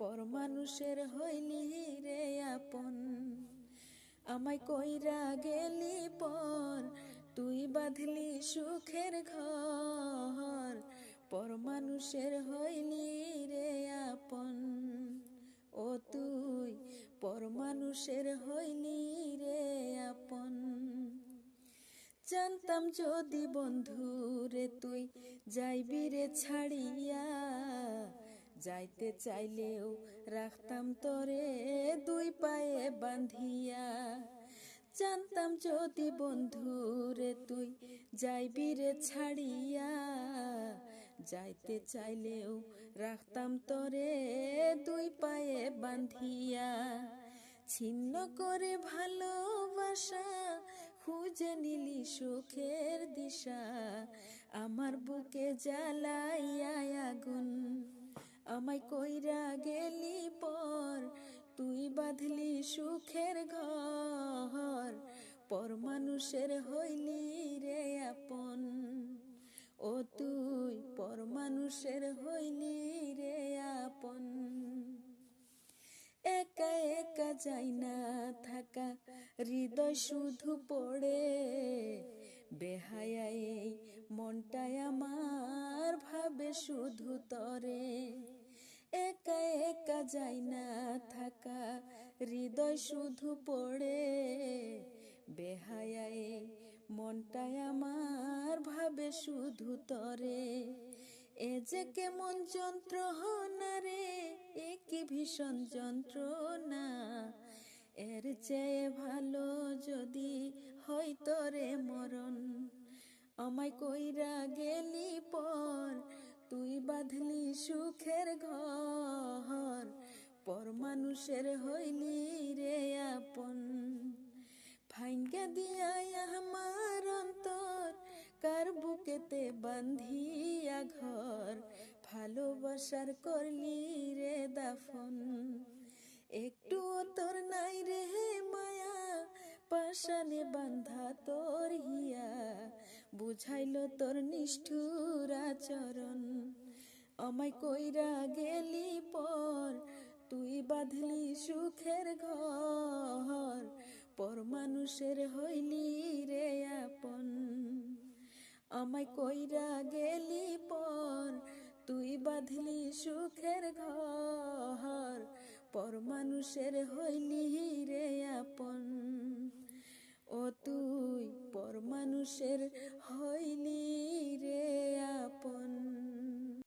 পর মানুষের হইলি রে আপন। আমায় কইরা গেলি পর, তুই বাঁধলি সুখের ঘর। পর মানুষের হইলি রে আপন। ও তুই, পর মানুষের হইলি রে আপন। জানতাম যদি বন্ধু রে তুই যাইবি রে ছাড়িয়া যাইতে চাইলেও রাখতাম তরে দুই পায়ে বান্ধিয়া জানতাম যদি বন্ধু রে তুই যাইবি রে ছাড়িয়া। যাইতে চাইলেও রাখতাম তরে দুই পায়ে বান্ধিয়া ছিন্ন করে ভালোবাসা খুঁজে নিলি সুখের দিশা। আমার বুকে জ্বালাইয়া আগুন আমায় কইরা গেলি পর, তুই বাঁধলি সুখের ঘর। পর মানুষের হইলি রে আপন, ও তুই পর মানুষের হইলি রে আপন। একা একা যাই না থাকা, হৃদয় শুধু পড়ে। বেহায়াই মনটায় আমার ভাবে শুধু তরে। একা একা যাই না থাকা। হৃদয় শুধু পড়ে বেহায়াই মনটায় আমার ভাবে শুধু তরে। এ যে কেমন যন্ত্রণা রে, এ কি ভীষণ যন্ত্রণা। এর চেয়ে ভালো যদি হয়তো রে মরণ। আমায় কইরা গেলি পর, তুই বাঁধলি সুখের ঘর। পর মানুষের হইলি রে আপন। ভাঙ্গা দিয়াই আমার অন্তর, কার বুকেতে বান্ধিয়া ঘর? ভালোবাসার করলি রে দাফন। একটু তোর নাই রে মায়া পাশানে বান্ধা তোর হিয়া। বুঝাইল তোর নিষ্ঠুর আচরণ। আমায় কইরা গেলি পর তুই বাঁধলি সুখের ঘর, পর মানুষের হইলি রে আপন। আমায় কইরা গেলি পর, তুই বাঁধলি সুখের ঘর, পর মানুষের হইলি রে আপন। ও তুই, পর মানুষের হয়